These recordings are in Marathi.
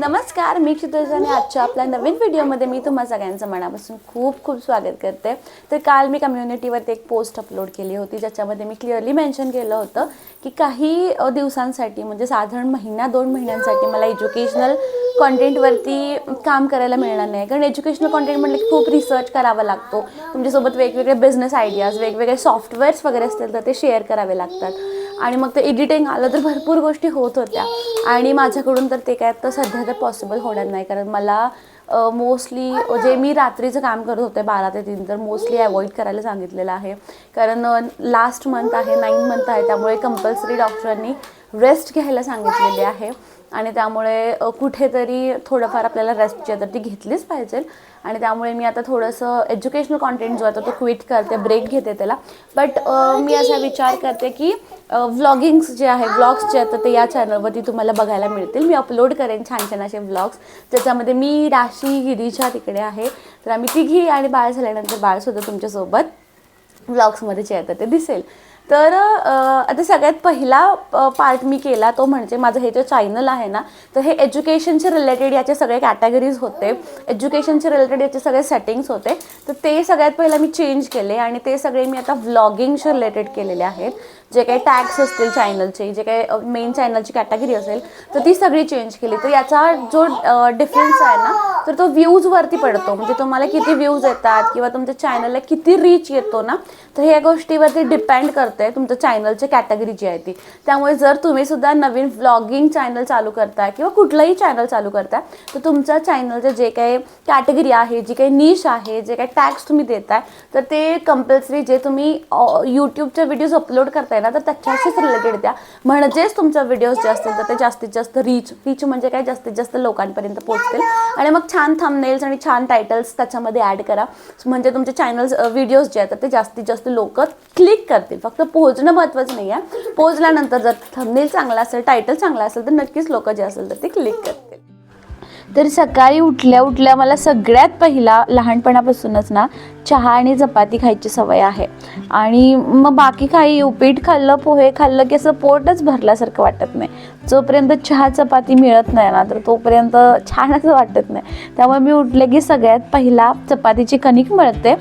नमस्कार मी क्षितिज आणि आजच्या आपल्या नवीन व्हिडिओमध्ये मी तुम्हा सगळ्यांचं मनापासून खूप खूप स्वागत करते. तर काल मी कम्युनिटीवरती एक पोस्ट अपलोड केली होती ज्याच्यामध्ये मी क्लिअरली मेन्शन केलं होतं की काही दिवसांसाठी म्हणजे साधारण महिना दोन महिन्यांसाठी मला एज्युकेशनल कॉन्टेंटवरती काम करायला मिळणार नाही. कारण एज्युकेशनल कॉन्टेंट म्हटलं की खूप रिसर्च करावा लागतो. तुमच्यासोबत वेगवेगळे बिझनेस आयडियाज वेगवेगळे सॉफ्टवेअर्स वगैरे असतील तर ते शेअर करावे लागतात. आणि मग ते एडिटिंग आलं तर भरपूर गोष्टी होत होत्या. आणि माझ्याकडून तर ते काय तर सध्या तर पॉसिबल होणार नाही. कारण मला मोस्टली जे मी रात्रीचं काम करत होते बारा ते तीन तर मोस्टली अवॉइड करायला सांगितलेलं आहे. कारण लास्ट मंथ आहे नाईन मंथ आहे त्यामुळे कंपल्सरी डॉक्टरांनी रेस्ट घ्यायला सांगितलेली आहे. आणि त्यामुळे कुठेतरी थोडंफार आपल्याला रेस्ट जी तर ती घेतलीच पाहिजे आणि त्यामुळे मी आता थोडंसं एज्युकेशनल कॉन्टेंट जो आता तो क्विट करते ब्रेक घेते त्याला. बट मी असा विचार करते की व्लॉगिंग्स जे आहे व्लॉग्स जे आहेत तर ते या चॅनलवरती तुम्हाला बघायला मिळतील. मी अपलोड करेन छान छान असे व्लॉग्स ज्याच्यामध्ये मी राशी गिरीच्या तिकडे आहे. तर आम्ही तिघी आणि बाळ झाल्यानंतर बाळसुद्धा तुमच्यासोबत व्लॉग्समध्ये जे आहे ते दिसेल. तर आता सगळ्यात पहिला पार्ट मी केला तो म्हणजे माझं हे जे चॅनल आहे ना तर हे एज्युकेशनचे रिलेटेड याचे सगळे कॅटेगरीज होते. एज्युकेशनचे रिलेटेड याचे सगळे सेटिंग्स होते. तर ते सगळ्यात पहिला मी चेंज केले आणि ते सगळे मी आता व्लॉगिंगशी रिलेटेड केलेले आहेत. जे काही टॅग्स असतील चॅनलचे जे काही मेन चॅनलची कॅटेगरी असेल तर ती सगळी चेंज केली. तर याचा जो डिफरन्स आहे ना तर तो व्ह्यूजवरती पडतो. म्हणजे तुम्हाला किती व्ह्यूज येतात किंवा तुमच्या चॅनलला किती रीच येतो ना तर ह्या गोष्टीवरती डिपेंड करते तुमच्या चॅनलची कॅटेगरी जी आहे ती. त्यामुळे जर तुम्ही सुद्धा नवीन व्लॉगिंग चॅनल चालू करताय किंवा कुठलंही चॅनल चालू करताय तर तुमच्या चॅनलचं जे काही कॅटेगरी आहे जी काही निश आहे जे काही टॅग्स तुम्ही देताय तर ते कंपल्सरी जे तुम्ही यूट्यूबचे व्हिडिओज अपलोड करताय ना तर त्याच्याशीच रिलेटेड द्या. म्हणजेच तुमचा व्हिडिओज जे असतील तर ते जास्तीत जास्त रीच रीच म्हणजे काय? जास्तीत जास्त लोकांपर्यंत पोहोचतील. आणि मग छान थंबनेल्स आणि छान टायटल्स त्याच्यामध्ये ॲड करा. म्हणजे तुमचे चॅनल्स व्हिडिओज जे आहेत तर ते जास्तीत जास्त लोक क्लिक करतील. फक्त पोहोचणं महत्त्वाचं नाही आहे. पोहोचल्यानंतर जर थंबनेल चांगला असेल टायटल चांगला असेल तर नक्कीच लोक जे असेल तर ते क्लिक करतील. तर सकाळी उठल्या उठल्या मला सगळ्यात पहिला लहानपणापासूनच ना चहा आणि चपाती खायची सवय आहे. आणि मग बाकी काही उपीट खाल्लं पोहे खाल्लं की असं पोटच भरल्यासारखं वाटत नाही. जोपर्यंत चहा चपाती मिळत नाही ना तर तोपर्यंत छानच वाटत नाही. त्यामुळे मी उठले की सगळ्यात पहिला चपातीची कणिक मिळते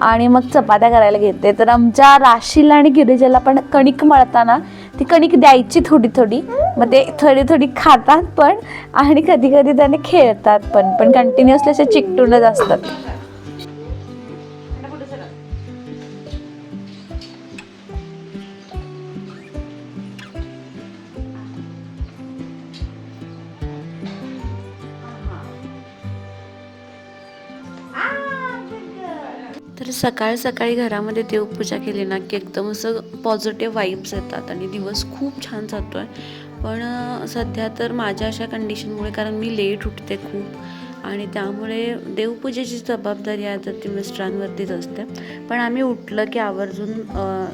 आणि मग चपात्या करायला घेते. तर आमच्या राशीला आणि गिरिजाला पण कणिक मळताना ती कणिक द्यायची थोडी थोडी. मग ते थोडी थोडी खातात पण आणि कधी कधी त्याने खेळतात पण पण कंटिन्युअसली असे चिकटूनच असतात. तर सकाळ सकाळी घरामध्ये देवपूजा केली ना की एकदम असं पॉझिटिव्ह वाईब्स येतात आणि दिवस खूप छान जातो आहे पण सध्या तर माझ्या अशा कंडिशनमुळे कारण मी लेट उठते खूप. आणि त्यामुळे देवपूजेची जबाबदारी आहे तर ती मिस्टरांवरतीच असते. पण आम्ही उठलं की आवर्जून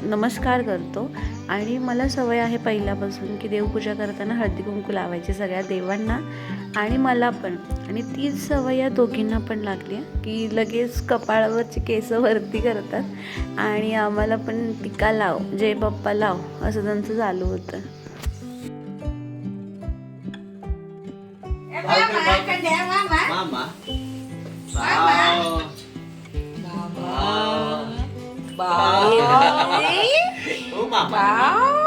नमस्कार करतो. आणि मला सवय आहे पहिल्यापासून की देवपूजा करताना हळदी कुंकू लावायची सगळ्या देवांना आणि मला पण. आणि तीच सवय या दोघींना पण लागली आहे की लगेच कपाळावरची केस वरती करतात आणि आम्हाला पण टिका लाव जय बाप्पा लाव असं त्यांचं चालू होतं. ada mama. Mama. Mama. Mama. Bali. Oh mama. Bau.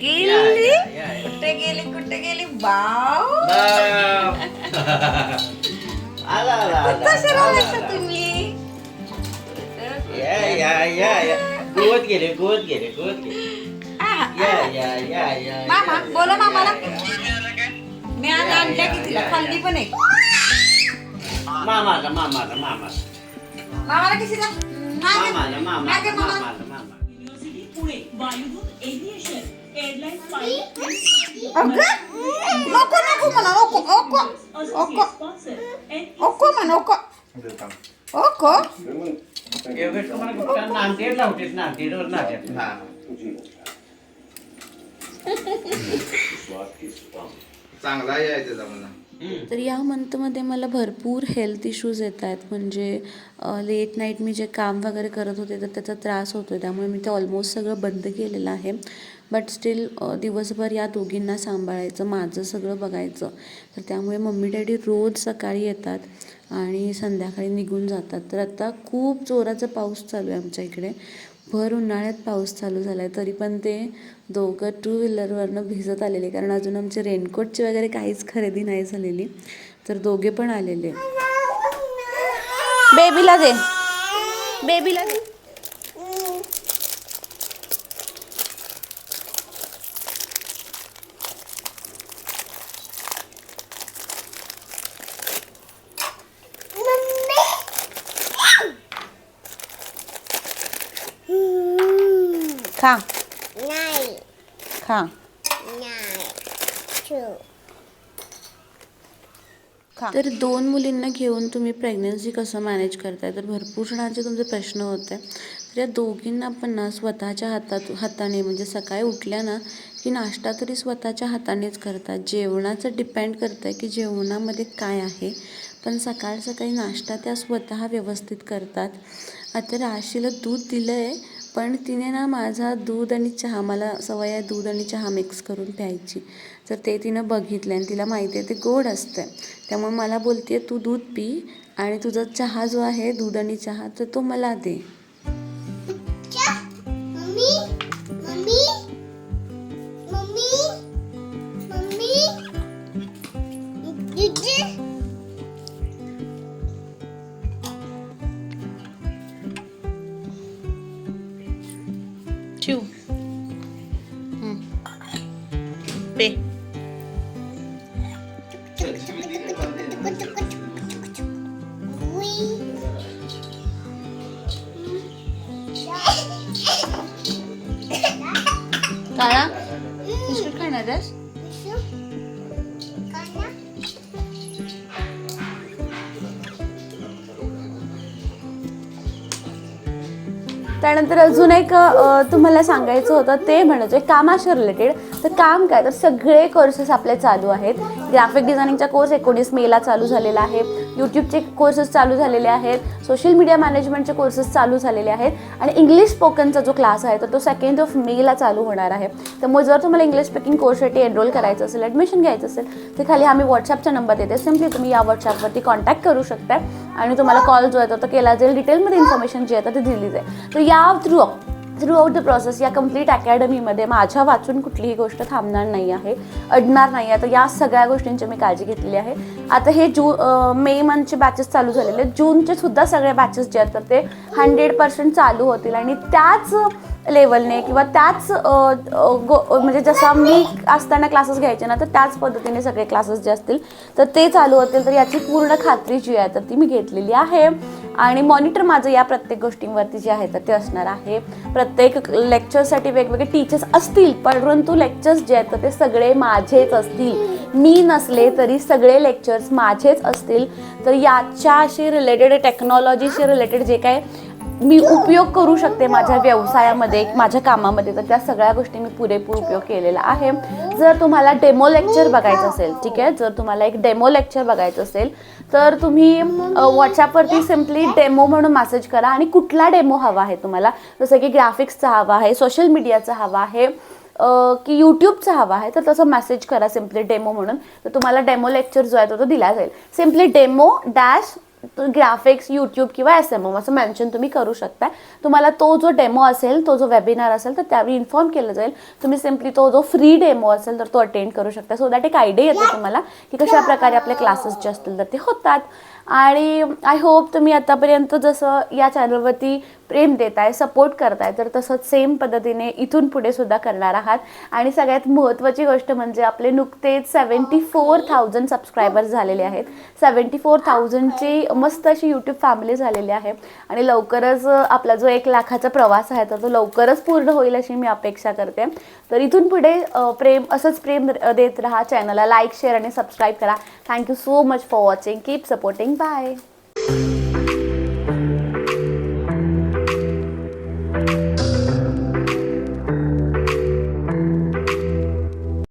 Gili. Ya, ya, ya, kutte gili kutte gili bau. Bau. Ala ala. Kutte serala satu tumi. Ya ya ya ya. Good gede good gede good gili. Ah, ah. Ya ya ya ya. Mama, bola mama lah. मी आज आणल्या की तिला खाल्ली पण आहे. मामाला मामाला मामाला. मामाला कशी दा मामाला मामाला मागे मामा. मामाला मामाला. Pune Vayudoot aviation airline pilot अगं, नको नको मला नको स्पॉन्सर एन नको. म्हणा नको नको एवढं तुम्हाला कुठं नांदेड लावतेस नांदेडवर नांदेड. हा चांगला आहे त्याचा मला तर या मंथमध्ये मला भरपूर हेल्थ इश्यूज येत आहेत म्हणजे लेट नाईट मी जे काम वगैरे करत होते तर त्याचा त्रास होतो आहे त्यामुळे मी ते ऑलमोस्ट सगळं बंद केलेलं आहे. बट स्टील दिवसभर या दोघींना सांभाळायचं माझं सगळं बघायचं. तर त्यामुळे मम्मी डॅडी रोज सकाळी येतात आणि संध्याकाळी निघून जातात. तर आता खूप जोराचा पाऊस चालू आहे आमच्या इकडे. भर उन्हाळ्यात पाऊस चालू झाला आहे तरी पण ते दोघं टू व्हीलरवरनं भिजत आलेले. कारण अजून आमचे रेनकोटची वगैरे काहीच खरेदी नाही झालेली. तर दोघे पण आलेले. बेबीला दे. बेबीला दे. खा. Nine, खा नाही तर दोन मुलींना घेऊन तुम्ही प्रेग्नन्सी कसं मॅनेज करताय? तर भरपूर जणांचे तुमचे प्रश्न होते. तर या दोघींना पण ना स्वतःच्या हातात हाताने म्हणजे सकाळी उठल्या ना की नाश्ता तरी स्वतःच्या हातानेच करतात जेवणाचं डिपेंड करतं आहे की जेवणामध्ये काय आहे. पण सकाळ सकाळी नाश्ता त्या स्वतः व्यवस्थित करतात. आता राशीला दूध दिलं आहे पण तिने ना माझा दूध आणि चहा मला सवय आहे दूध आणि चहा मिक्स करून प्यायची. तर ते तिनं बघितलं आणि तिला माहिती आहे ते गोड असतं त्यामुळे मला बोलते तू दूध पी आणि तुझा चहा जो आहे दूध आणि चहा तर तो मला दे. काळा बिस्किट खाणार आहेस त्यानंतर अजून एक तुम्हाला सांगायचं होतं ते म्हणजे कामाशी रिलेटेड तर काम काय? तर सगळे कोर्सेस आपले चालू आहेत. ग्राफिक डिझायनिंगचा कोर्स एकोणीस मेला चालू झालेला आहे. यूट्यूबचे कोर्सेस चालू झालेले आहेत. सोशल मीडिया मॅनेजमेंटचे कोर्सेस चालू झालेले आहेत. आणि इंग्लिश स्पोकनचा जो क्लास आहे तर तो सेकंड ऑफ मेला चालू होणार आहे. त्यामुळे जर तुम्हाला इंग्लिश स्पीकिंग कोर्ससाठी एनरोल करायचं असेल ॲडमिशन घ्यायचं असेल तर खाली आम्ही व्हॉट्सअपचा नंबर देते. सिम्पली तुम्ही या व्हॉट्सअपवरती कॉन्टॅक्ट करू शकता. आणि तुम्हाला कॉल जो आहे तो तो केला जाईल. डिटेलमध्ये इन्फॉर्मेशन जी आहे तर ती दिली जाईल. तर या through through out the process या कंप्लीट अकॅडमीमध्ये माझ्या वाचून कुठलीही गोष्ट थांबणार नाही आहे अडणार नाही आहे. तर या सगळ्या गोष्टींची मी काळजी घेतलेली आहे. आता हे जू मे मंथचे बॅचेस चालू झालेले आहेत. जूनचे सुद्धा सगळे बॅचेस जे आहेत तर ते हंड्रेड पर्सेंट चालू होतील. आणि त्याच लेवलने किंवा त्याच गो म्हणजे जसं मी असताना क्लासेस घ्यायचे ना तर त्याच पद्धतीने सगळे क्लासेस जे असतील तर ते चालू होतील. तर याची पूर्ण खात्री जी आहे तर ती मी घेतलेली आहे. आणि मॉनिटर माझं या प्रत्येक गोष्टींवरती जे आहे तर ते असणार आहे. प्रत्येक लेक्चरसाठी वेगवेगळे टीचर्स असतील परंतु लेक्चर्स जे आहेत तर ते सगळे माझेच असतील. मी नसले तरी सगळे लेक्चर्स माझेच असतील. तर याच्याशी रिलेटेड टेक्नॉलॉजीशी रिलेटेड जे काय मी उपयोग करू शकते माझ्या व्यवसायामध्ये माझ्या कामामध्ये. तर त्या सगळ्या गोष्टी मी पुरेपूर उपयोग केलेला आहे. जर तुम्हाला डेमो लेक्चर बघायचं असेल ठीक आहे? जर तुम्हाला एक डेमो लेक्चर बघायचं असेल तर तुम्ही व्हॉट्सॲपवरती सिम्पली डेमो म्हणून मेसेज करा आणि कुठला डेमो हवा आहे तुम्हाला? जसं की ग्राफिक्सचा हवा आहे सोशल मीडियाचा हवा आहे की यूट्यूबचा हवा आहे तर तसं मेसेज करा सिम्पली डेमो म्हणून. तर तुम्हाला डेमो लेक्चर जो आहे तो तो दिला जाईल. Simply demo dash graphics YouTube किंवा एस एम असं मेन्शन तुम्ही करू शकता. तुम्हाला तो जो डेमो असेल तो जो वेबिनार असेल तर त्यावेळी इन्फॉर्म केलं जाईल. तुम्ही सिम्पली तो जो फ्री डेमो असेल तर तो अटेंड करू शकता. सो दॅट एक आयडिया येते तुम्हाला की कशा प्रकारे आपले क्लासेस जे असतील तर ते होतात. आणि आय होप तुम्ही आतापर्यंत जसं या चॅनलवरती प्रेम देताय सपोर्ट करताय तर तसंच सेम पद्धतीने इथून पुढे सुद्धा करणार आहात. आणि सगळ्यात महत्त्वाची गोष्ट म्हणजे आपले नुकतेच सेवन्टी फोर थाउजंड सबस्क्रायबर्स झालेले आहेत. सेवन्टी फोर थाउजंडची मस्त अशी यूट्यूब फॅमिली झालेली आहे. आणि लवकरच आपला जो एक लाखाचा प्रवास आहे तर तो लवकरच पूर्ण होईल अशी मी अपेक्षा करते. तर इथून पुढे प्रेम असंच प्रेम देत राहा. चॅनलला लाईक शेअर आणि सबस्क्राईब करा. Thank you so much for watching keep supporting Bye!